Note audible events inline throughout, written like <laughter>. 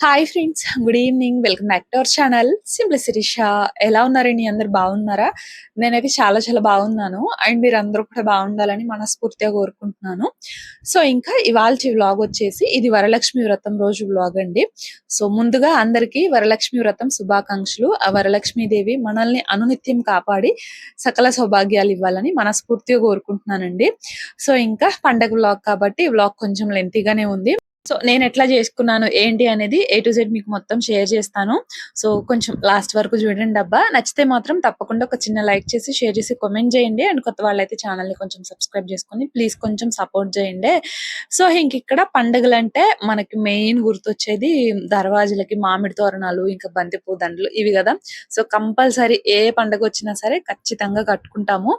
Hi friends good evening welcome back to our channel simply Shirisha ఎలా ఉన్నారండి అందరు బాగున్నారా? నేనైతే చాలా చాలా బాగున్నాను. అండ్ మీరు కూడా బాగుండాలని మనస్ఫూర్తిగా కోరుకుంటున్నాను. సో ఇంకా ఇవాళ వ్లాగ్ వచ్చేసి ఇది వరలక్ష్మి వ్రతం రోజు వ్లాగ్ అండి. సో ముందుగా అందరికీ వరలక్ష్మి వ్రతం శుభాకాంక్షలు. ఆ వరలక్ష్మీదేవి మనల్ని అనునిత్యం కాపాడి సకల సౌభాగ్యాలు ఇవ్వాలని మనస్ఫూర్తిగా కోరుకుంటున్నానండి. సో ఇంకా పండగ వ్లాగ్ కాబట్టి వ్లాగ్ కొంచెం లెంతీగానే ఉంది. సో నేను ఎట్లా చేసుకున్నాను ఏంటి అనేది ఏ టు జెడ్ మీకు మొత్తం షేర్ చేస్తాను. సో కొంచెం లాస్ట్ వరకు చూడండి అబ్బా నచ్చితే మాత్రం తప్పకుండా ఒక చిన్న లైక్ చేసి షేర్ చేసి కామెంట్ చేయండి. అండ్ కొత్త వాళ్ళైతే ఛానల్ని కొంచెం సబ్స్క్రైబ్ చేసుకొని ప్లీజ్ కొంచెం సపోర్ట్ చేయండి. సో ఇంక ఇక్కడ పండుగలు అంటే మనకి మెయిన్ గుర్తొచ్చేది దర్వాజులకి మామిడి తోరణాలు ఇంకా బంతిపూ దండలు ఇవి కదా. సో కంపల్సరీ ఏ పండుగ వచ్చినా సరే ఖచ్చితంగా కట్టుకుంటాము.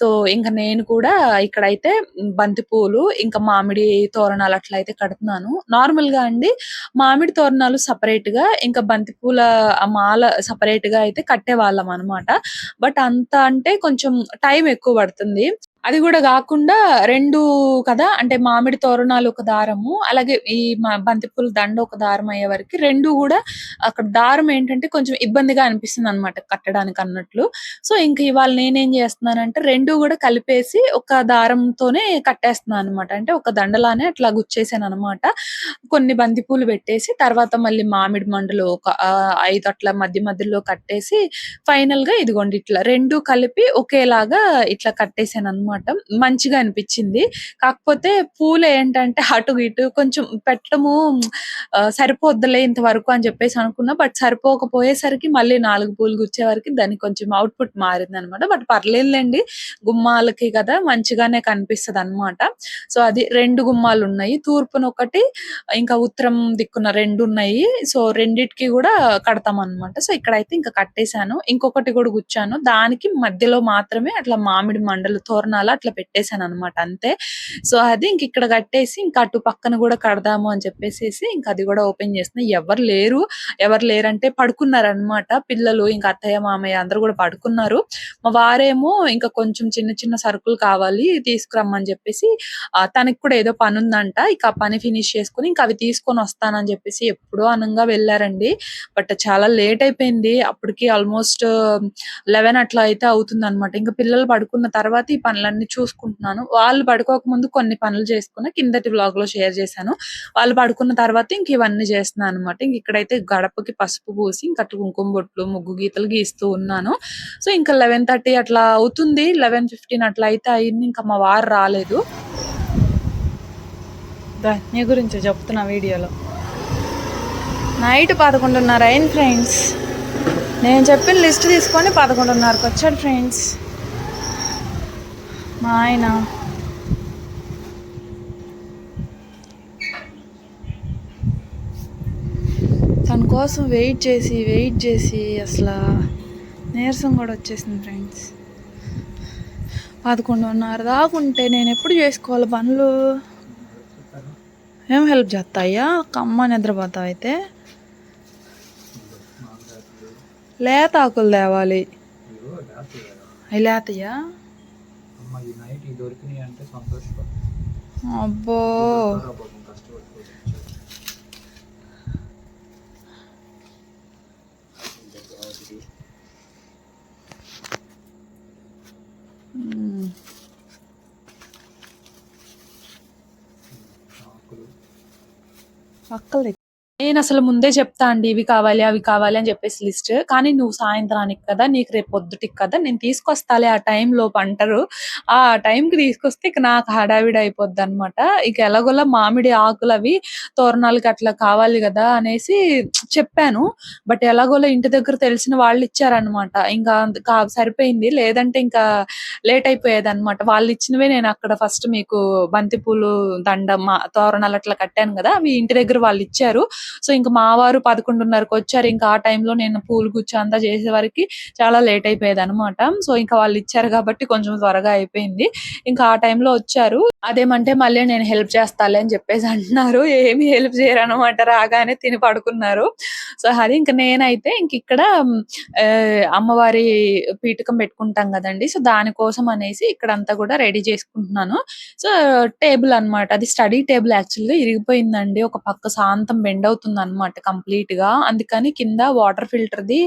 సో ఇంకా నేను కూడా ఇక్కడైతే బంతి పూలు ఇంకా మామిడి తోరణాలు అట్లా అయితే కడుతున్నాను. నార్మల్గా అండి. మామిడి తోరణాలు సపరేట్గా ఇంకా బంతిపూల మాల సపరేట్గా అయితే కట్టేవాళ్ళం అన్నమాట. బట్ అంత అంటే కొంచెం టైం ఎక్కువ పడుతుంది. అది కూడా కాకుండా రెండు కదా అంటే మామిడి తోరణాలు ఒక దారము అలాగే ఈ బంతిపూల దండ ఒక దారం అయ్యే వరకు రెండు కూడా అక్కడ దారం ఏంటంటే కొంచెం ఇబ్బందిగా అనిపిస్తుంది అనమాట కట్టడానికి అన్నట్లు. సో ఇంక ఇవాళ నేనేం చేస్తున్నానంటే రెండు కూడా కలిపేసి ఒక దారంతోనే కట్టేస్తున్నాను అనమాట అంటే ఒక దండలానే అట్లా గుచ్చేసాను అనమాట కొన్ని బంతిపూలు పెట్టేసి తర్వాత మళ్ళీ మామిడి మండలు ఒక ఐదు అట్లా మధ్య మధ్యలో కట్టేసి ఫైనల్గా ఇదిగోండి ఇట్లా రెండు కలిపి ఒకేలాగా ఇట్లా కట్టేసాను అనమాట మంచిగా అనిపించింది. కాకపోతే పూలు ఏంటంటే అటు ఇటు కొంచెం పెట్టడము ఆ, సరిపోద్దులే ఇంతవరకు అని చెప్పేసి అనుకున్నా. బట్ సరిపోకపోయేసరికి మళ్ళీ నాలుగు పూలు గుచ్చే వరకు దానికి కొంచెం అవుట్పుట్ మారింది అనమాట బట్ పర్లేదులేండి. గుమ్మాలకి కదా మంచిగానే కనిపిస్తుంది అనమాట సో అది రెండు గుమ్మాలు ఉన్నాయి. తూర్పున ఒకటి ఇంకా ఉత్తరం దిక్కున రెండు ఉన్నాయి. సో రెండిటికి కూడా కడతాం అన్నమాట సో ఇక్కడైతే ఇంకా కట్టేశాను. ఇంకొకటి కూడా గుచ్చాను. దానికి మధ్యలో మాత్రమే అట్లా మామిడి మండలు తోరణాలు అట్లా పెట్టేశాను అనమాట అంతే. సో అది ఇంక ఇక్కడ కట్టేసి ఇంకా అటు పక్కన కూడా కడదాము అని చెప్పేసి ఇంకా అది కూడా ఓపెన్ చేసిన ఎవరు లేరు ఎవరు లేరంటే పడుకున్నారు అనమాట పిల్లలు ఇంకా అత్తయ్య మామయ్య అందరూ కూడా పడుకున్నారు. మా వారేమో ఇంకా కొంచెం చిన్న చిన్న సరుకులు కావాలి తీసుకురమ్మని చెప్పేసి తనకి కూడా ఏదో పని ఉందంట. ఇక ఆ పని ఫినిష్ చేసుకుని ఇంకా అవి తీసుకొని వస్తానని చెప్పేసి ఎప్పుడో అనంగా వెళ్ళారండి. బట్ చాలా లేట్ అయిపోయింది. అప్పటికి ఆల్మోస్ట్ లెవెన్ అట్లా అయితే అవుతుంది అనమాట ఇంకా పిల్లలు పడుకున్న తర్వాత ఈ పనులన్నీ చూసుకుంటున్నాను. వాళ్ళు పడుకోకముందు కొన్ని పనులు చేసుకుని కిందటి వ్లాగ్లో షేర్ చేశాను. వాళ్ళు పడుకున్న తర్వాత ఇంక ఇవన్నీ చేస్తున్నాను అనమాట ఇంక ఇక్కడైతే గడపకి పసుపు పూసి ఇంక కుంకుమ బొట్లు ముగ్గు గీతలు గీస్తూ ఉన్నాను. సో ఇంకా లెవెన్ థర్టీ అట్లా అవుతుంది. లెవెన్ ఫిఫ్టీన్ అట్లా అయితే అయింది. ఇంకా మా వారు రాలేదు. నీ గురించి చెప్తున్నా వీడియోలో. నైట్ పదకొండున్నర అయింది ఫ్రెండ్స్. నేను చెప్పిన లిస్ట్ తీసుకొని పదకొండున్నరకు వచ్చాడు ఫ్రెండ్స్. మా ఆయన. తన కోసం వెయిట్ చేసి వెయిట్ చేసి అసలు నీరసం కూడా వచ్చేసింది ఫ్రెండ్స్. పదకొండున్నర దాకుంటే నేను ఎప్పుడు చేసుకోవాలి పనులు? ఏం హెల్ప్ చేస్తాయా? కమ్మ నిద్రపోతావు అయితే. లేత ఆకులు తేవాలి. అవి లేతయ్యా ఈ నైట్ ఈ దొరికినాయి అంటే సంతోషపడు. అబ్బో. పాపం నేను అసలు ముందే చెప్తా అండి ఇవి కావాలి అవి కావాలి అని చెప్పేసి లిస్ట్. కానీ నువ్వు సాయంత్రానికి కదా నీకు రేపు పొద్దుటికి కదా నేను తీసుకొస్తాలే ఆ టైం లోపు అంటారు. ఆ టైంకి తీసుకొస్తే ఇక నాకు హడావిడి అయిపోద్ది అనమాట ఇక ఎలాగోలా మామిడి ఆకులు అవి తోరణాలకి అట్లా కావాలి కదా అనేసి చెప్పాను. బట్ ఎలాగోలా ఇంటి దగ్గర తెలిసిన వాళ్ళు ఇచ్చారనమాట ఇంకా సరిపోయింది. లేదంటే ఇంకా లేట్ అయిపోయేది అనమాట వాళ్ళు ఇచ్చినవే నేను అక్కడ ఫస్ట్ మీకు బంతిపూలు దండ మా తోరణాలు అట్లా కట్టాను కదా అవి ఇంటి దగ్గర వాళ్ళు ఇచ్చారు. సో ఇంకా మా వారు పదకొండున్నరకు వచ్చారు. ఇంకా ఆ టైంలో నేను పూలు గుచ్చి అంతా చేసే వరకు చాలా లేట్ అయిపోయేది అనమాట సో ఇంకా వాళ్ళు ఇచ్చారు కాబట్టి కొంచెం త్వరగా అయిపోయింది. ఇంకా ఆ టైంలో వచ్చారు. అదేమంటే మళ్ళీ నేను హెల్ప్ చేస్తాలే అని చెప్పేసి అంటున్నారు. ఏమి హెల్ప్ చేయరు అనమాట రాగానే తిని పడుకున్నారు. సో అది ఇంకా నేనైతే ఇంక ఇక్కడ అమ్మవారి పీఠకం పెట్టుకుంటాం కదండి. సో దానికోసం అనేసి ఇక్కడ అంతా కూడా రెడీ చేసుకుంటున్నాను. సో టేబుల్ అన్నమాట. అది స్టడీ టేబుల్ యాక్చువల్గా ఇరిగిపోయిందండి. ఒక పక్క శాంతం బెండ్ అవుతుంది. అన్నమాట కంప్లీట్గా అందుకని కింద వాటర్ ఫిల్టర్ ది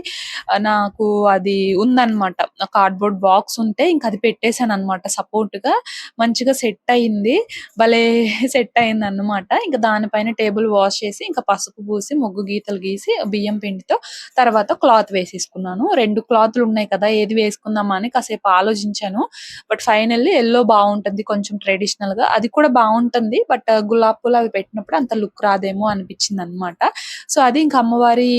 నాకు అది ఉందన్నమాట. కార్డ్‌బోర్డ్ బాక్స్ ఉంటే ఇంక అది పెట్టేసానన్నమాట సపోర్ట్‌గా. మంచిగా సెట్ అయింది. భలే <laughs> సెట్ అయిందన్నమాట. ఇంకా దానిపైన టేబుల్ వాష్ చేసి, ఇంకా పసుపు పూసి, ముగ్గు గీతలు గీసి, బియ్యం పిండితో తర్వాత క్లాత్ వేసేసుకున్నాను. రెండు క్లాత్లు ఉన్నాయి కదా! ఏది వేసుకుందామా అని కాసేపు ఆలోచించాను. బట్ ఫైనల్లీ ఎల్లో బాగుంటుంది కొంచెం ట్రెడిషనల్గా అది కూడా బాగుంటుంది బట్ గులాబ్ పూలు అవి పెట్టినప్పుడు అంత లుక్ రాదేమో అనమాట సో, అది ఇంకా అమ్మవారి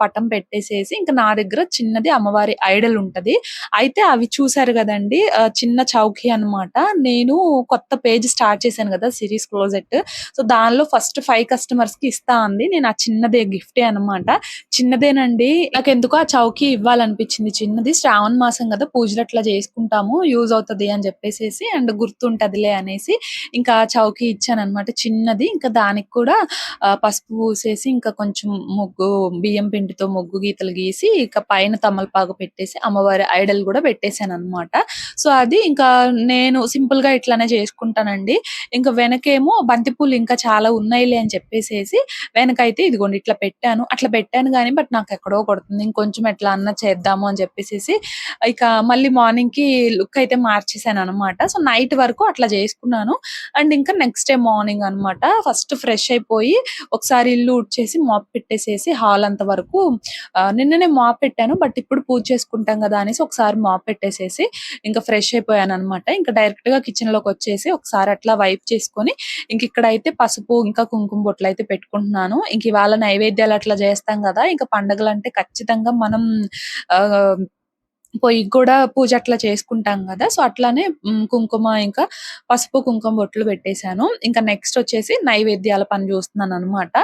పటం పెట్టేసేసి, ఇంకా నా దగ్గర చిన్నది అమ్మవారి ఐడల్ ఉంటది. అయితే అవి చూసారు కదండి చిన్న చౌకీ అన్నమాట. నేను కొత్త పేజ్ స్టార్ట్ చేశాను కదా సిరీస్ క్లోజెట్. సో, దానిలో ఫస్ట్ ఫైవ్ కస్టమర్స్కి ఇస్తా అంది. నేను ఆ చిన్నదే గిఫ్టే అన్నమాట. చిన్నదేనండి. నాకు ఎందుకో ఆ చౌకీ ఇవ్వాలనిపించింది చిన్నది. శ్రావణ మాసం కదా పూజలు అట్లా చేసుకుంటాము. యూజ్ అవుతుంది అని చెప్పేసేసి అండ్ గుర్తుంటదిలే అనేసి ఇంకా చౌకీ ఇచ్చాను అనమాట చిన్నది. ఇంకా దానికి కూడా పసుపు పూసేసి, ఇంకా కొంచెం ముగ్గు బియ్యం పిండితో ముగ్గు గీతలు గీసి, ఇంకా పైన తమలపాకు పెట్టేసి, అమ్మవారి ఐడల్ కూడా పెట్టేశాను అనమాట సో, అది ఇంకా నేను సింపుల్గా ఇట్లానే చేసుకుంటానండి. ఇంకా వెనకేమో బంతిపూలు ఇంకా చాలా ఉన్నాయిలే అని చెప్పేసేసి వెనకైతే ఇదిగోండి ఇట్లా పెట్టాను. అట్లా పెట్టాను కానీ బట్ నాకు ఎక్కడో కొడుతుంది. ఇంకొంచెం ఎట్లా అన్న చేద్దాము అని చెప్పేసేసి ఇక మళ్ళీ మార్నింగ్కి లుక్ అయితే మార్చేసాను అనమాట సో, నైట్ వరకు అట్లా చేసుకున్నాను. అండ్ ఇంకా నెక్స్ట్ డే మార్నింగ్ అన్నమాట. ఫస్ట్ ఫ్రెష్ అయిపోయి ఒకసారి ఇల్లు ఉడ్చేసి మాప్ పెట్టేసేసి హాల్ అంత వరకు నిన్ననే మాప్ పెట్టాను. బట్ ఇప్పుడు పూజ చేసుకుంటాం కదా అనేసి ఒకసారి మాప్ పెట్టేసేసి ఇంకా ఫ్రెష్ అయిపోయాను అనమాట ఇంకా డైరెక్ట్‌గా వచ్చేసి ఒకసారి అట్లా వైప్ చేసుకొని ఇంక ఇక్కడైతే పసుపు ఇంకా కుంకుమ బొట్లయితే పెట్టుకుంటున్నాను. ఇంక ఇవాళ నైవేద్యాలు అట్లా చేస్తాం కదా ఇంకా పండుగలు పండగలంటే ఖచ్చితంగా మనం పొయ్యి పొయ్యికి పూజ అట్లా చేసుకుంటాం కదా సో, అట్లానే కుంకుమ ఇంకా పసుపు, కుంకుమ బొట్లు పెట్టేశాను ఇంకా నెక్స్ట్ వచ్చేసి నైవేద్యాల పని చూస్తున్నాను అనమాట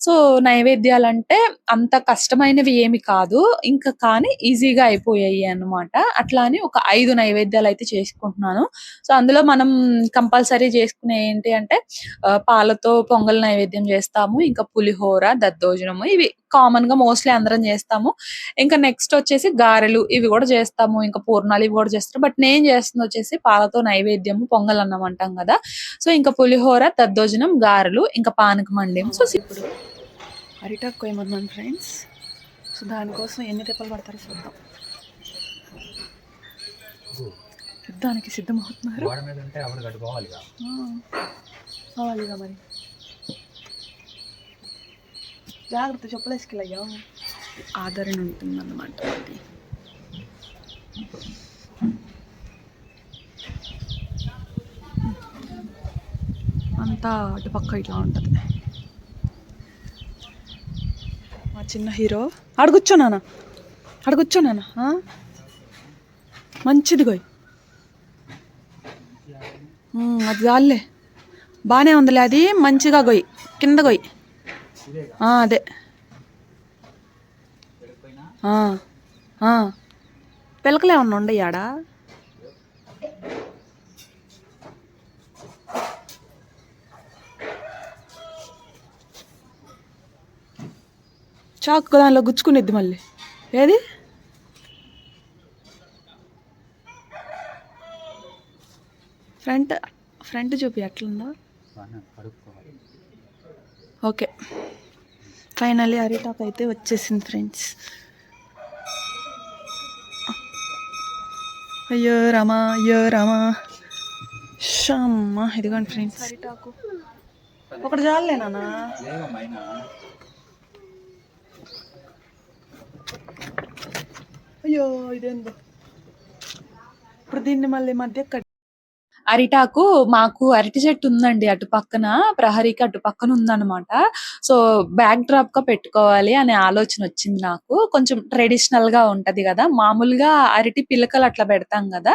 సో, నైవేద్యాలంటే అంత కష్టమైనవి ఏమి కాదు. ఇంకా కానీ ఈజీగా అయిపోయాయి అన్నమాట. అట్లా అని ఒక 5 నైవేద్యాలయితే చేసుకుంటున్నాను. సో, అందులో మనం కంపల్సరీ చేసుకునే ఏంటి అంటే పాలతో పొంగల్ నైవేద్యం చేస్తాము. ఇంకా పులిహోర, దద్దోజనము ఇవి కామన్గా మోస్ట్‌లీ అందరం చేస్తాము. ఇంకా నెక్స్ట్ వచ్చేసి గారెలు ఇవి కూడా చేస్తాము. ఇంకా పూర్ణాలు ఇవి గూడా చేస్తారు. బట్ నేను చేస్తుంది వచ్చేసి పాలతో నైవేద్యము పొంగలన్నం అంటాం గదా! సో, ఇంకా పులిహోర, దద్దోజనం, గారెలు ఇంకా పానకం అండి. సో, ఇప్పుడు అరిటాకు కోయమన్నాను ఫ్రెండ్స్. సో, దానికోసం ఎన్ని తిప్పలు పడతారో చూద్దాం. యుద్ధానికి సిద్ధమవుతున్నారు. కావాలిగా మరి. జాగ్రత్త చెప్పులేసుకెళ్ళయ్యా. ఆదరణ ఉంటుందన్నమాట ఇది. అంతా అటుపక్క ఇట్లా ఉంటుంది మా చిన్న హీరో అడుగుచ్చో నాన్న. అడుగుచ్చో నాన్న. మంచిది గోయ్. అది చాలే బాగానే ఉందిలే అది మంచిగా గొయ్యి కింద గొయ్. ఆ! అదే. ఆ! ఆ! పిలకలేమన్నా ఉండయా ఆడ? చాకు దానిలో గుచ్చుకునిద్ది మళ్ళీ. ఏది? ఫ్రంట్ ఫ్రంట్ చూపి ఎట్లుందో. ఓకే. ఫైనల్లీ అరిటాకు అయితే వచ్చేసింది ఫ్రెండ్స్. అయ్యో రామా! అయ్యో రామా! షమ్మా! ఇదిగోండి ఫ్రెండ్స్. ఒకటి అయినా అయ్యో ఇదేందో ఇప్పుడు దీన్ని మళ్ళీ మధ్య అరిటాకు మాకు అరటి చెట్టు ఉందండి అటు పక్కన ప్రహరీకి అటు పక్కన ఉందన్నమాట. సో బ్యాక్ డ్రాప్గా పెట్టుకోవాలి అనే ఆలోచన వచ్చింది నాకు. కొంచెం ట్రెడిషనల్గా ఉంటది కదా. మామూలుగా అరటి పిలకలు అట్లా పెడతాం కదా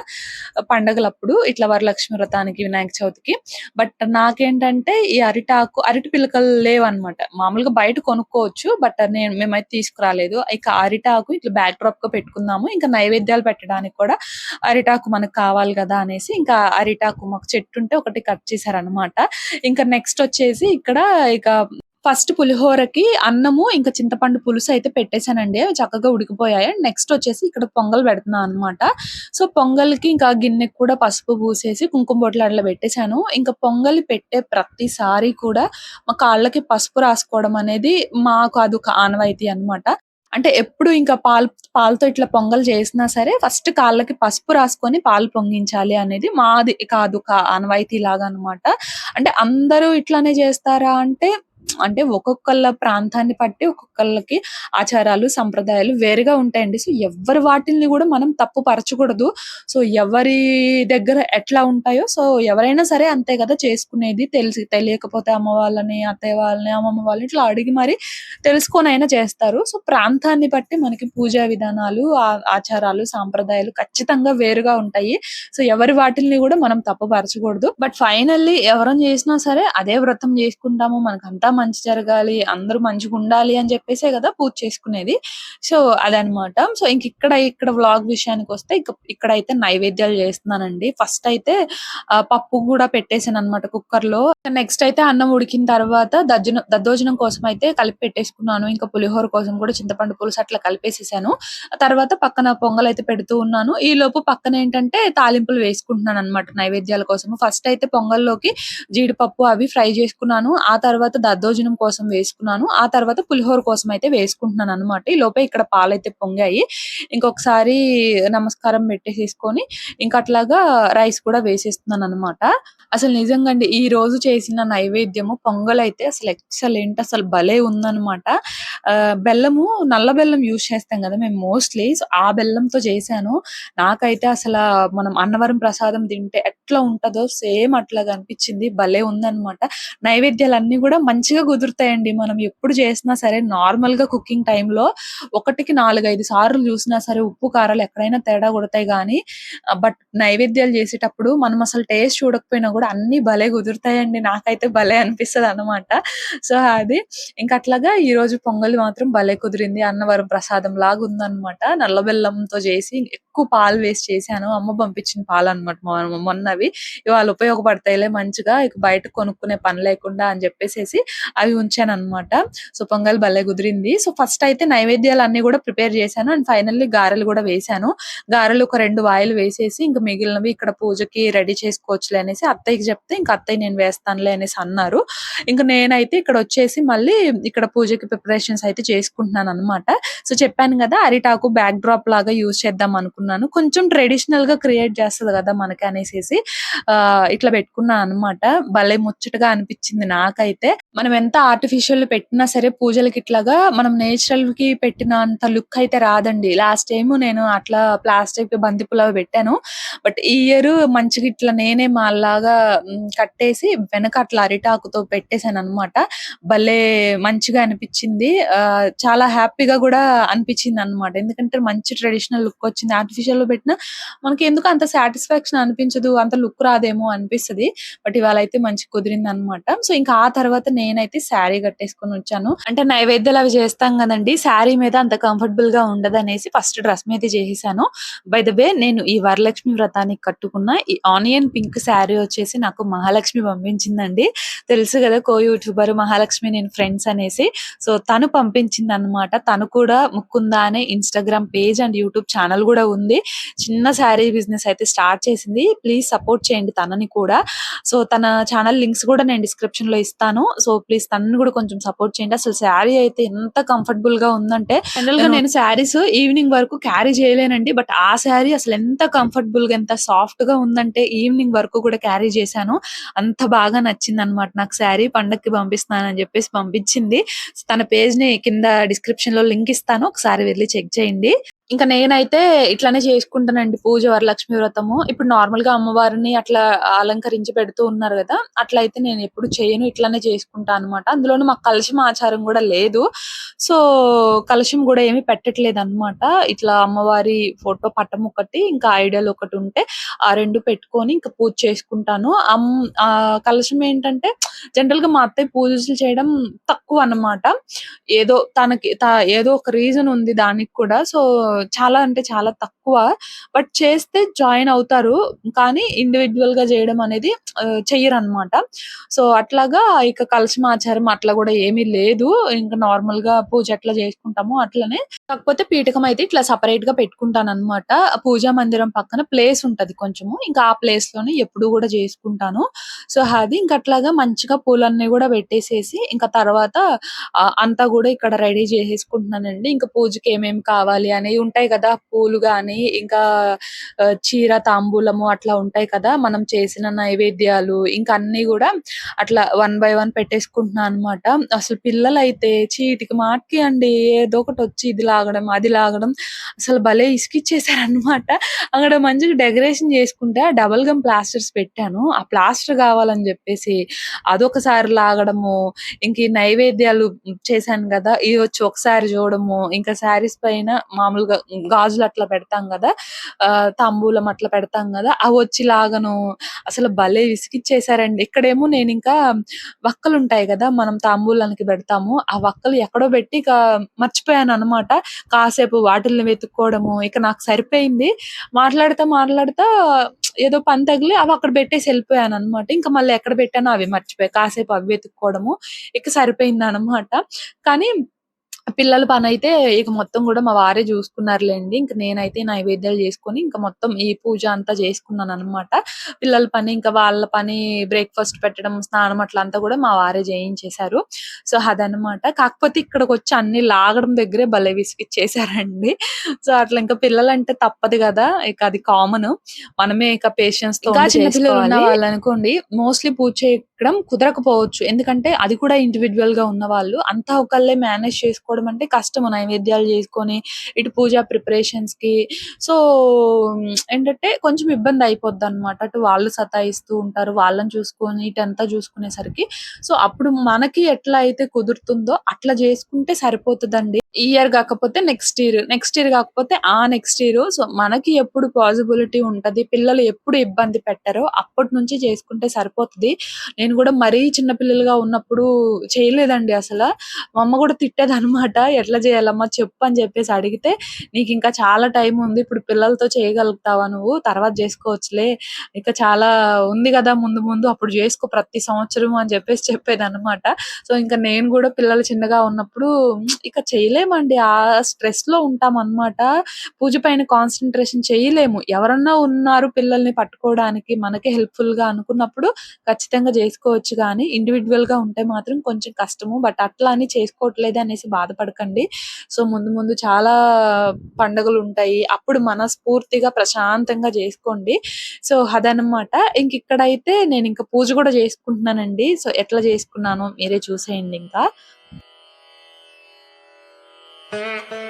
పండగలప్పుడు ఇట్లా వరలక్ష్మి వ్రతానికి వినాయక చవితికి. బట్ నాకేంటంటే ఈ అరిటాకు అరటి పిలకలు లేవన్నమాట. మామూలుగా బయట కొనుక్కోవచ్చు బట్ నేను మేమైతే తీసుకురాలేదు. ఇక అరిటాకు ఇట్లా బ్యాక్ డ్రాప్గా పెట్టుకుందాము. ఇంకా నైవేద్యాలు పెట్టడానికి కూడా అరిటాకు మనకు కావాలి కదా అనేసి ఇంకా అరిటాకు మాకు చెట్టు ఉంటే ఒకటి కట్ చేశారనమాట ఇంకా నెక్స్ట్ వచ్చేసి ఇక్కడ ఇక ఫస్ట్ పులిహోరకి అన్నము ఇంకా చింతపండు పులుసు అయితే పెట్టేశానండి. అవి చక్కగా ఉడికిపోయాయి. నెక్స్ట్ వచ్చేసి ఇక్కడ పొంగల్ పెడుతున్నాను అనమాట సో పొంగల్కి ఇంకా గిన్నెకి కూడా పసుపు పూసేసి కుంకుమ బొట్లు అట్లా పెట్టేశాను. ఇంకా పొంగల్ పెట్టే ప్రతిసారి కూడా మా కాళ్ళకి పసుపు రాసుకోవడం అనేది మాకు అదొక ఆనవాయితీ అన్నమాట. అంటే ఎప్పుడు ఇంకా పాలు పాలతో ఇట్లా పొంగల్ చేసినా సరే ఫస్ట్ కాళ్ళకి పసుపు రాసుకొని పాలు పొంగించాలి అనేది మాది కాదు ఒక అనవాయితీ లాగా అన్నమాట అంటే అందరూ ఇట్లానే చేస్తారా అంటే అంటే ఒక్కొక్కళ్ళ ప్రాంతాన్ని బట్టి ఒక్కొక్కళ్ళకి ఆచారాలు సంప్రదాయాలు వేరుగా ఉంటాయండి. సో ఎవరి వాటిల్ని కూడా మనం తప్పు పరచకూడదు. సో ఎవరి దగ్గర ఎట్లా ఉంటాయో సో ఎవరైనా సరే అంతే కదా చేసుకునేది. తెలిసి తెలియకపోతే అమ్మ వాళ్ళని అత్తయ్య వాళ్ళని అమ్మమ్మ వాళ్ళని ఇట్లా అడిగి మరి తెలుసుకొని అయినా చేస్తారు. సో ప్రాంతాన్ని బట్టి మనకి పూజా విధానాలు ఆ- ఆచారాలు సాంప్రదాయాలు ఖచ్చితంగా వేరుగా ఉంటాయి. సో ఎవరి వాటిల్ని కూడా మనం తప్పు పరచకూడదు. బట్ ఫైనల్లీ ఎవరైనా చేసినా సరే అదే వ్రతం చేసుకుంటాము. మనకు అంతా మంచి జరగాలి అందరూ మంచిగా ఉండాలి అని చెప్పేసే కదా పూజ చేసుకునేది. సో అదనమాట. సో ఇంక ఇక్కడ ఇక్కడ వ్లాగ్ విషయానికి వస్తే ఇక ఇక్కడైతే నైవేద్యాలు చేస్తున్నానండి. ఫస్ట్ అయితే పప్పు కూడా పెట్టేసాను అనమాట కుక్కర్లో నెక్స్ట్ అయితే అన్నం ఉడికిన తర్వాత దజ్జన దద్దోజనం కోసం అయితే కలిపి పెట్టేసుకున్నాను. ఇంకా పులిహోర కోసం కూడా చింతపండు పులుసు అట్లా కలిపేసేసాను. తర్వాత పక్కన పొంగల్ అయితే పెడుతూ ఉన్నాను. ఈ లోపు పక్కన ఏంటంటే తాలింపులు వేసుకుంటున్నాను అనమాట నైవేద్యాల కోసం ఫస్ట్ అయితే పొంగల్లోకి జీడిపప్పు అవి ఫ్రై చేసుకున్నాను. ఆ తర్వాత దద్దోజనం కోసం వేసుకున్నాను. ఆ తర్వాత పులిహోర కోసం అయితే వేసుకుంటున్నాను అనమాట ఈ లోపే ఇక్కడ పాలైతే పొంగాయి. ఇంకొకసారి నమస్కారం పెట్టేసేసుకొని ఇంకా అట్లాగా రైస్ కూడా వేసేస్తున్నాను అనమాట అసలు నిజంగా అండి ఈ రోజు చేసిన నైవేద్యము పొంగల్ అయితే అసలు ఎక్సలెంట్ అసలు భలే ఉందనమాట ఆ, బెల్లము నల్ల బెల్లం యూజ్ చేస్తాం కదా మేము మోస్ట్లీ. ఆ బెల్లంతో చేశాను. నాకైతే అసలు మనం అన్నవరం ప్రసాదం తింటే ఎట్లా ఉంటదో సేమ్ అట్లా అనిపించింది. భలే ఉందనమాట నైవేద్యాలు అన్ని కూడా మంచిగా కుదురుతాయండి. మనం ఎప్పుడు చేసినా సరే నార్మల్గా కుకింగ్ టైంలో ఒకటికి నాలుగైదు సార్లు చూసినా సరే ఉప్పు కారాలు ఎక్కడైనా తేడా కొడతాయి కానీ బట్ నైవేద్యాలు చేసేటప్పుడు మనం అసలు టేస్ట్ చూడకపోయినా కూడా అన్ని భలే కుదురుతాయండి. నాకైతే భలే అనిపిస్తుంది అనమాట సో అది. ఇంకా అట్లాగా ఈ రోజు పొంగల్ మాత్రం భలే కుదిరింది. అన్నవరం ప్రసాదం లాగా ఉందన్నమాట. నల్ల బెల్లంతో చేసి ఎక్కువ పాలు వేసి చేశాను. అమ్మ పంపించిన పాలు అనమాట మొన్నవి. ఇవాళ ఉపయోగపడతాయిలే మంచిగా. ఇక బయట కొనుక్కునే పని లేకుండా అని చెప్పేసి అవి ఉంచాను అనమాట సో పొంగల్ భలే కుదిరింది. సో ఫస్ట్ అయితే నైవేద్యాలు అన్ని కూడా ప్రిపేర్ చేశాను. అండ్ ఫైనల్లీ గారెలు కూడా వేశాను. గారెలు ఒక రెండు వాయిలు వేసేసి ఇంకా మిగిలినవి ఇక్కడ పూజకి రెడీ చేసుకోవచ్చులే అనేసి అత్తయ్యకి చెప్తే ఇంకా అత్తయ్య నేను వేస్తానులే అనేసి అన్నారు. ఇంకా నేనైతే ఇక్కడ వచ్చేసి మళ్ళీ ఇక్కడ పూజకి ప్రిపరేషన్స్ అయితే చేసుకుంటున్నాను అనమాట సో చెప్పాను కదా అరిటాకు బ్యాక్ డ్రాప్ లాగా యూజ్ చేద్దాం అనుకున్నాను. కొంచెం ట్రెడిషనల్గా క్రియేట్ చేస్తుంది కదా మనకి అనేసి ఇట్లా పెట్టుకున్నాను అనమాట భలే ముచ్చటగా అనిపించింది నాకైతే. మనం ఎంత ఆర్టిఫిషియల్ పెట్టినా సరే పూజలకి ఇట్లాగా మనం నేచురల్కి పెట్టిన అంత లుక్ అయితే రాదండి. లాస్ట్ టైం నేను అట్లా ప్లాస్టిక్ బంతి పులావ్ పెట్టాను. బట్ ఈ ఇయర్ మంచిగా ఇట్లా నేనే మాలాగా కట్టేసి వెనక అట్లా అరిటాకుతో పెట్టేశాను అనమాట భలే మంచిగా అనిపించింది. ఆ, చాలా హ్యాపీగా కూడా అనిపించింది అనమాట ఎందుకంటే మంచి ట్రెడిషనల్ లుక్ వచ్చింది. ఆర్టిఫిషియల్లో పెట్టినా మనకి ఎందుకు అంత సాటిస్ఫాక్షన్ అనిపించదు అంత లుక్ రాదేమో అనిపిస్తది. బట్ ఇవాళ అయితే మంచి కుదిరింది అనమాట సో ఇంకా ఆ తర్వాత నేను నేనైతే శారీ కట్టేసుకొని వచ్చాను. అంటే నైవేద్యాలు అవి చేస్తాం కదండి శారీ మీద అంత కంఫర్టబుల్గా ఉండదు అనేసి ఫస్ట్ డ్రెస్ మీద చేసేసాను. బై ద వే నేను ఈ వరలక్ష్మి వ్రతానికి కట్టుకున్న ఈ ఆనియన్ పింక్ శారీ వచ్చేసి నాకు మహాలక్ష్మి పంపించిందండి. తెలుసు కదా కో యూట్యూబర్ మహాలక్ష్మి నేను ఫ్రెండ్స్ అనేసి. సో తను పంపించింది అనమాట తను కూడా ముక్కుందా అనే Instagram page and YouTube channel కూడా ఉంది. చిన్న శారీ బిజినెస్ అయితే స్టార్ట్ చేసింది. ప్లీజ్ సపోర్ట్ చేయండి తనని కూడా. సో తన ఛానల్ లింక్స్ కూడా నేను డిస్క్రిప్షన్లో ఇస్తాను. సో ప్లీజ్ తనని కూడా కొంచెం సపోర్ట్ చేయండి. అసలు శారీ అయితే ఎంత కంఫర్టబుల్గా ఉందంటే జనరల్గా నేను శారీస్ ఈవినింగ్ వరకు క్యారీ చేయలేనండి. బట్ ఆ శారీ అసలు ఎంత కంఫర్టబుల్గా ఎంత సాఫ్ట్గా ఉందంటే ఈవినింగ్ వరకు కూడా క్యారీ చేశాను. అంత బాగా నచ్చింది అనమాట నాకు శారీ. పండక్కి పంపిస్తానని చెప్పేసి పంపించింది. తన పేజ్ని కింద డిస్క్రిప్షన్లో లింక్ ఇస్తాను. ఒకసారి వెళ్ళి చెక్ చేయండి. ఇంకా నేనైతే ఇట్లానే చేసుకుంటానండి. పూజ వరలక్ష్మి వ్రతము. ఇప్పుడు నార్మల్గా అమ్మవారిని అట్లా అలంకరించి పెడుతూ ఉన్నారు కదా అట్లా అయితే నేను ఎప్పుడు చేయను. ఇట్లానే చేసుకుంటా అనమాట అందులోనూ మాకు కలశం ఆచారం కూడా లేదు. సో కలశం కూడా ఏమి పెట్టట్లేదు అనమాట ఇట్లా అమ్మవారి ఫోటో పటం ఒకటి ఇంకా ఐడియాలు ఒకటి ఉంటే ఆ రెండు పెట్టుకొని ఇంకా పూజ చేసుకుంటాను. అమ్ ఆ కలశం ఏంటంటే జనరల్గా మా అత్తయ్య పూజలు చేయడం తక్కువ అన్నమాట. ఏదో తనకి త- ఏదో ఒక రీజన్ ఉంది దానికి కూడా. సో చాలా అంటే చాలా తక్కువ. బట్ చేస్తే జాయిన్ అవుతారు. కానీ ఇండివిడల్గా చేయడం అనేది చెయ్యరు అనమాట సో, అట్లాగా ఇక కలశమాచారం అట్లా కూడా ఏమీ లేదు. ఇంకా నార్మల్గా పూజ ఎట్లా చేసుకుంటాము అట్లనే. కాకపోతే పీఠకం అయితే ఇట్లా సపరేట్గా పెట్టుకుంటాను అనమాట పూజా మందిరం పక్కన ప్లేస్ ఉంటది కొంచెము. ఇంకా ఆ ప్లేస్లోనే ఎప్పుడు కూడా చేసుకుంటాను సో, అది ఇంకా అట్లాగా మంచిగా పూలన్నీ కూడా పెట్టేసేసి ఇంకా తర్వాత అంతా కూడా ఇక్కడ రెడీ చేసేసుకుంటున్నానండి ఇంకా పూజకి ఏమేమి కావాలి అనేవి ఉంటాయి కదా పూలు గాని, ఇంకా చీర, తాంబూలము అట్లా ఉంటాయి కదా! మనం చేసిన నైవేద్యాలు ఇంకా అన్ని కూడా అట్లా వన్ బై వన్ పెట్టేసుకుంటున్నా అనమాట. అసలు పిల్లలైతే చీటికి మాటికి అండి ఏదో ఒకటి వచ్చి ఇది లాగడం, అది లాగడం అసలు భలే ఇసుకిచ్చేసారనమాట అక్కడ మంచిగా డెకరేషన్ చేసుకుంటే డబల్ డబుల్ గమ్ ప్లాస్టర్స్ పెట్టాను. ఆ ప్లాస్టర్ కావాలని చెప్పేసి అదొకసారి లాగడము, ఇంక ఈ నైవేద్యాలు చేశాను కదా ఇవి వచ్చి ఒకసారి చూడము ఇంకా శారీస్ పైన మామూలుగా గాజులు అట్లా పెడతాం కదా తాంబూలం అట్లా పెడతాం కదా అవి వచ్చి లాగను. అసలు భలే విసిగిచ్చేసారండి. ఇక్కడేమో నేను ఇంకా వక్కలుంటాయి కదా మనం తాంబూలానికి పెడతాము. ఆ వక్కలు ఎక్కడో పెట్టి ఇక మర్చిపోయాను అనమాట కాసేపు వాటిల్ని వెతుక్కోవడము, ఇక నాకు సరిపోయింది. మాట్లాడుతా, మాట్లాడుతా ఏదో పని తగిలి అవి అక్కడ పెట్టేసి వెళ్ళిపోయాను అనమాట ఇంకా మళ్ళీ ఎక్కడ పెట్టానో అవి మర్చిపోయాయి కాసేపు అవి వెతుక్కోవడము, ఇక సరిపోయిందనమాట. కానీ పిల్లల పనైతే ఇక మొత్తం గూడా మా వారే జూసుకున్నారులెండి. ఇంక నేనైతే నైవేద్యాలు జేసుకొని ఇంక మొత్తం ఈ పూజ అంతా జేసుకున్నాననమాట. పిల్లల పని ఇంకా వాళ్ళ పని బ్రేక్‌ఫాస్ట్ పెట్టడం, స్నానం అట్లా అంతా గూడా మా వారే జేయించేశారు. సో, అదనమాట. కాకపోతే ఇక్కడికొచ్చి అన్నీ లాగడం దగ్గరే భలే విసిగిచ్చేసారండి. సో, అట్లా ఇంకా పిల్లలంటే తప్పదు గదా! ఇక అది కామను. మనమే ఇక చిన్న పిల్లలున్న చేసుకోవాలి. వాళ్ళనుకోండి మోస్ట్‌లీ పూజ చేయడం కుదరకపోవచ్చు. ఎందుకంటే అది కూడా ఇండివిడ్యుయల్‌గా ఉన్నవాళ్ళు అంతా ఒకళ్ళే మేనేజ్ చేసుకోవడం అంటే కష్టము. నైవేద్యాలు చేసుకొని ఇటు పూజ ప్రిపరేషన్స్‌కి సో, ఏంటంటే కొంచెం ఇబ్బంది అయిపోద్ది అనమాట అటు వాళ్ళు సతాయిస్తూ ఉంటారు. వాళ్ళని చూసుకొని, ఇటంతా చూసుకునేసరికి సో, అప్పుడు మనకి ఎట్లా అయితే కుదురుతుందో అట్లా చేసుకుంటే సరిపోతుందండి ఇయర్ కాకపోతే నెక్స్ట్ ఇయర్, నెక్స్ట్ ఇయర్ కాకపోతే ఆ నెక్స్ట్ ఇయర్. సో, మనకి ఎప్పుడు పాజిబిలిటీ ఉంటది, పిల్లలు ఎప్పుడు ఇబ్బంది పెట్టారో అప్పటి నుంచి చేసుకుంటే సరిపోతది. నేను కూడా మరీ చిన్న పిల్లలుగా ఉన్నప్పుడు చేయలేదండి అసలు మా అమ్మ కూడా తిట్టేది అనమాట "ఎట్లా చేయాలమ్మా చెప్పు" అని చెప్పేసి అడిగితే, నీకు ఇంకా చాలా టైం ఉంది. ఇప్పుడు పిల్లలతో చేయగలుగుతావా నువ్వు? తర్వాత చేసుకోవచ్చులే ఇంకా చాలా ఉంది కదా ముందు ముందు అప్పుడు చేసుకో ప్రతి సంవత్సరం" అని చెప్పేసి చెప్పేది అనమాట సో, ఇంకా నేను కూడా పిల్లలు చిన్నగా ఉన్నప్పుడు ఇక చేయలేమండి. ఆ ఉంటాం అన్నమాట పూజ పైన కాన్సన్ట్రేషన్ చేయలేము. ఎవరన్నా ఉన్నారు పిల్లల్ని పట్టుకోవడానికి, మనకే హెల్ప్‌ఫుల్‌గా అనుకున్నప్పుడు ఖచ్చితంగా కానీ ఇండివిడ్యుల్ ఇండివిడ్యుయల్‌గా ఉంటే మాత్రం కొంచెం కష్టము. బట్ అట్లా అని చేసుకోవట్లేదు అనేసి బాధపడకండి. సో, ముందు ముందు చాలా పండుగలుంటాయి. అప్పుడు మనస్ఫూర్తిగా ప్రశాంతంగా చేసుకోండి సో, అదనమాట. నేను ఇంకా పూజ కూడా చేసుకుంటున్నానండి సో, ఎట్లా చేసుకున్నాను మీరే చూసేయండి ఇంకా. Mm-hmm.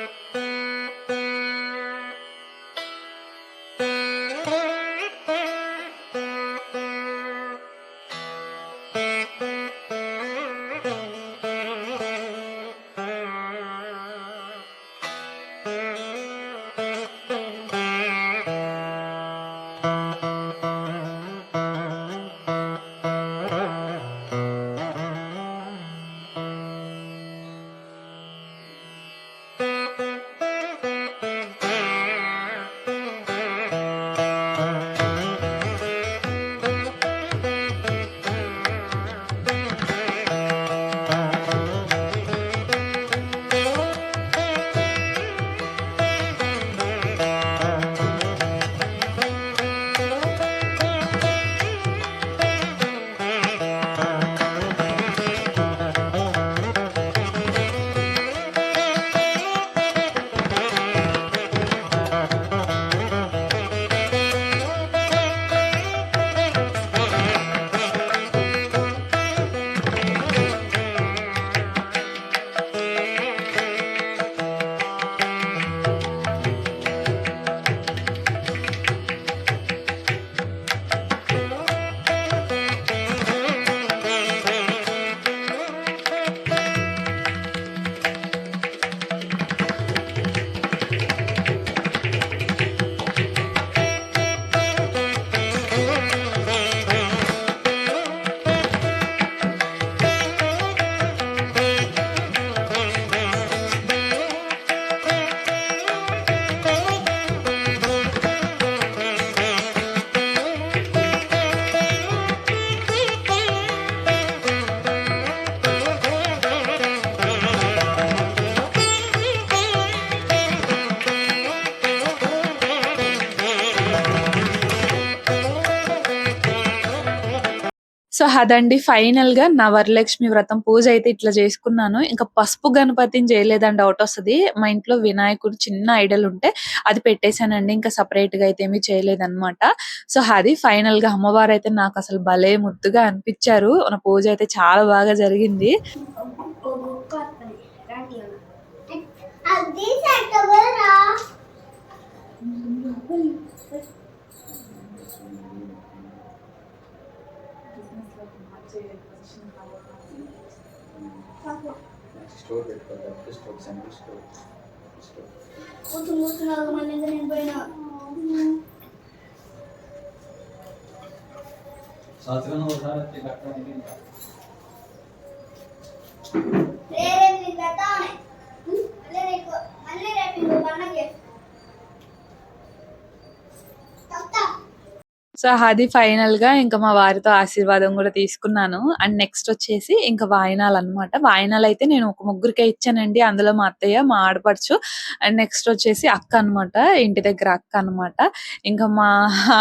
సో అదండి ఫైనల్గా నా వరలక్ష్మి వ్రతం. పూజ అయితే ఇట్లా చేసుకున్నాను. ఇంకా పసుపు గణపతిని చేయలేదని డౌట్ వస్తుంది. మా ఇంట్లో వినాయకుడు చిన్న ఐడల్ ఉంటే అది పెట్టేశానండి. ఇంకా సపరేట్గా అయితే ఏమీ చేయలేదన్నమాట. సో అది ఫైనల్గా అమ్మవారు అయితే నాకు అసలు భలే ముద్దుగా అనిపించారు. నా పూజ అయితే చాలా బాగా జరిగింది. అది స్టోర్ పెట్టుకోవాలి స్టోర్ సెంటర్ స్టోర్. స్టోర్ కూతు మూతున్నావు మళ్ళీ నేను పోయినా? సంవత్సరం ఒకసారి వచ్చి కట్టడానికి వేరే నీ గతానే మళ్ళీ రేపు మళ్ళీ రేపు ఇంకో పండగ చెప్తా సో అది ఫైనల్గా ఇంకా మా వారితో ఆశీర్వాదం కూడా తీసుకున్నాను. అండ్ నెక్స్ట్ వచ్చేసి ఇంకా వాయినాలు అన్నమాట. వాయినాలు అయితే నేను ఒక ముగ్గురికే ఇచ్చానండి. అందులో మా అత్తయ్య మా ఆడపడుచు అండ్ నెక్స్ట్ వచ్చేసి అక్క అన్నమాట. ఇంటి దగ్గర అక్క అన్నమాట. ఇంకా మా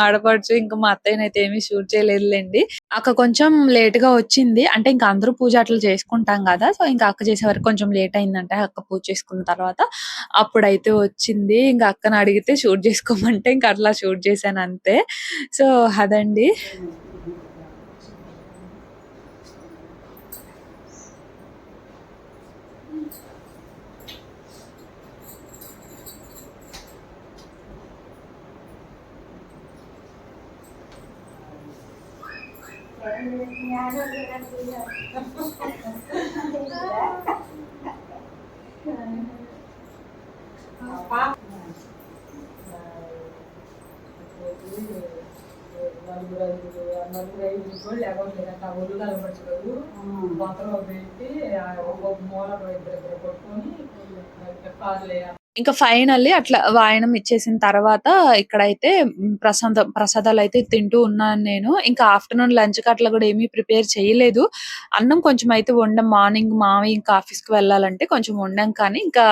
ఆడపడుచు ఇంకా మా అత్తయ్యనైతే అయితే ఏమీ షూట్ చేయలేదులేండి. అక్క కొంచెం లేట్గా వచ్చింది. అంటే ఇంకా అందరూ పూజ అట్లా చేసుకుంటాం కదా. సో ఇంకా అక్క చేసే వరకు కొంచెం లేట్ అయిందంటే అక్క పూజ చేసుకున్న తర్వాత అప్పుడైతే వచ్చింది. ఇంకా అక్కని అడిగితే షూట్ చేసుకోమంటే ఇంకా అట్లా షూట్ చేశాను అంతే. సో అదండి. నలుగురు ఐదుగురు నలుగురు ఐదుగురు కూడా లేకపోతే అట్లా ఒళ్ళు కలపరచలేదు మొత్తం పెట్టి ఆ ఒక్కొక్క మూల ఇద్దరు ఇద్దరు కొట్టుకొని కార్లు ఇంకా ఫైనల్లీ అట్లా వాయనం ఇచ్చేసిన తర్వాత ఇక్కడైతే ప్రసాద ప్రసాదం ప్రసాదాలు అయితే తింటూ ఉన్నాను నేను. ఇంకా ఆఫ్టర్నూన్ లంచ్కి అట్లా కూడా ఏమీ ప్రిపేర్ చేయలేదు. అన్నం కొంచెం అయితే వండాం. మార్నింగ్ మావి ఇంకా ఆఫీస్కి వెళ్ళాలంటే కొంచెం వండాం కానీ ఇంకా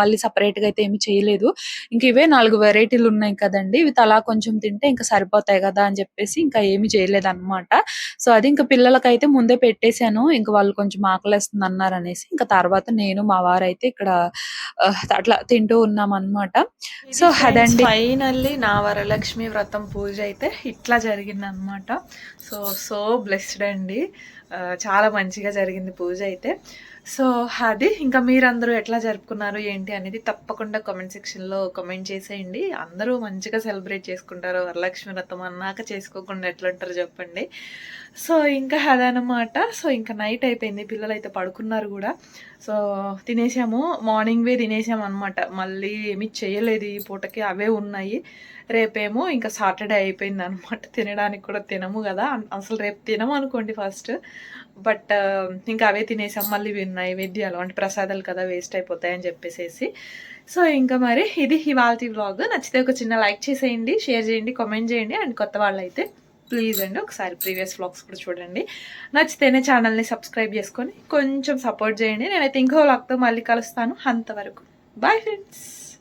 మళ్ళీ సపరేట్గా అయితే ఏమీ చేయలేదు. ఇంక ఇవే నాలుగు వెరైటీలు ఉన్నాయి కదండి. ఇవి తలా కొంచెం తింటే ఇంకా సరిపోతాయి కదా అని చెప్పేసి ఇంకా ఏమీ చేయలేదు అనమాట సో అది ఇంకా పిల్లలకైతే ముందే పెట్టేశాను. ఇంకా వాళ్ళు కొంచెం ఆకలేస్తుంది అన్నారు అనేసి. ఇంకా తర్వాత నేను మా వారైతే ఇక్కడ అట్లా తింటూ ఉన్నాం అనమాట సో అదండి. ఫైనల్లీ నా వరలక్ష్మి వ్రతం పూజ అయితే ఇట్లా జరిగింది అనమాట సో సో బ్లెస్డ్ అండి. చాలా మంచిగా జరిగింది పూజ అయితే. సో అది ఇంకా మీరందరూ ఎట్లా జరుపుకున్నారు ఏంటి అనేది తప్పకుండా కామెంట్ సెక్షన్లో కామెంట్ చేసేయండి. అందరూ మంచిగా సెలబ్రేట్ చేసుకుంటారు. వరలక్ష్మి వ్రతం అన్నాక చేసుకోకుండా ఎట్లుంటారు చెప్పండి. సో ఇంకా అదనమాట సో ఇంకా నైట్ అయిపోయింది. పిల్లలు అయితే పడుకున్నారు కూడా. సో తినేసాము. మార్నింగ్ వే తినేసాము అనమాట మళ్ళీ ఏమి చేయలేదు. ఈ పూటకి అవే ఉన్నాయి. రేపేమో ఇంకా సాటర్డే అయిపోయింది అనమాట తినడానికి కూడా తినము కదా. అసలు రేపు తినము అనుకోండి ఫస్ట్. బట్ ఇంకా అవే తినేసాం మళ్ళీ ఇవి ఉన్నాయి వేద్యాలు అంటే ప్రసాదాలు కదా వేస్ట్ అయిపోతాయి అని చెప్పేసేసి. సో ఇంకా మరి ఇది ఇవాళ వ్లాగ్ నచ్చితే ఒక చిన్న లైక్ చేసేయండి షేర్ చేయండి కామెంట్ చేయండి. అండ్ కొత్త వాళ్ళు అయితే ప్లీజ్ అండి ఒకసారి ప్రీవియస్ వ్లాగ్స్ కూడా చూడండి. నచ్చితేనే ఛానల్ని సబ్స్క్రైబ్ చేసుకొని కొంచెం సపోర్ట్ చేయండి. నేనైతే ఇంకో వ్లాగ్తో మళ్ళీ కలుస్తాను అంతవరకు. Bye friends